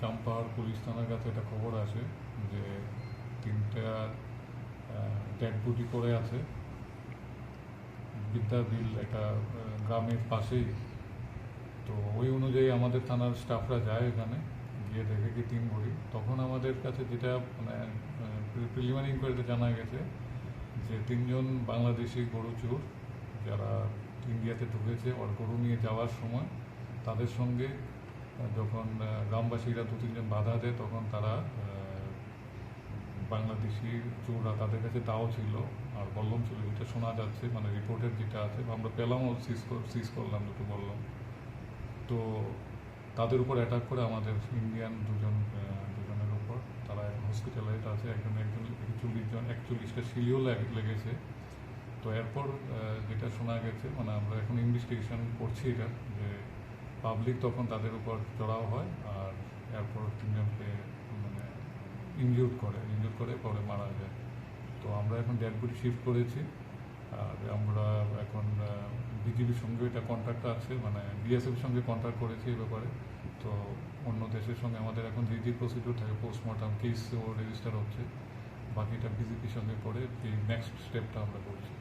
চাম্পাহাড় police থানার কাছে একটা খবর আছে যে তিনটা ডেড বডি পড়ে আছে। বিদ্যাবিল একটা গ্রামের পাশেই। তো ওই অনুযায়ী আমাদের থানার স্টাফরা যায় এখানে। গিয়ে দেখে কি তিন বডি তখন আমাদের কাছে যেটা মানে প্রিলিমিনারি ইনকোয়ারিতে জানা গেছে যে তিনজন বাংলাদেশি গরু চোর যারা ইন্ডিয়াতে ঢুকেছে, ওর গরু নিয়ে যাওয়ার সময় তাদের সঙ্গে যখন গ্রামবাসীরা দু তিনজন বাধা দেয়, তখন তারা বাংলাদেশি চোররা তাদের কাছে তাও ছিল আর বললাম ছিল, যেটা শোনা যাচ্ছে মানে রিপোর্টের যেটা আছে, আমরা পেলামও সিজ সিজ করলাম দুটো বললাম। তো তাদের উপর অ্যাটাক করে আমাদের ইন্ডিয়ান দুজন দুজনের উপর। তারা এখন হসপিটালাইজ আছে, একজন একজন, একচল্লিশ জন, একচল্লিশটা সিলিও লেগেছে। তো এরপর যেটা শোনা গেছে মানে আমরা এখন ইনভেস্টিগেশন করছি এটা, যে পাবলিক তখন তাদের উপর চড়াও হয়, আর এরপর তিনজনকে মানে ইনজিউর করে ইনজিউর করে পরে মারা যায়। তো আমরা এখন ডেড শিফট করেছি। আর আমরা এখন বিজিবির সঙ্গে এটা কন্ট্রাক্ট আছে মানে বিএসএফ সঙ্গে কন্ট্রাক্ট করেছি এই ব্যাপারে। তো অন্য দেশের সঙ্গে আমাদের এখন যে যে প্রসিডিউর থাকে পোস্টমর্টম ও রেজিস্টার হচ্ছে। বাকিটা বিজেপির সঙ্গে করে এই নেক্সট স্টেপটা আমরা করছি।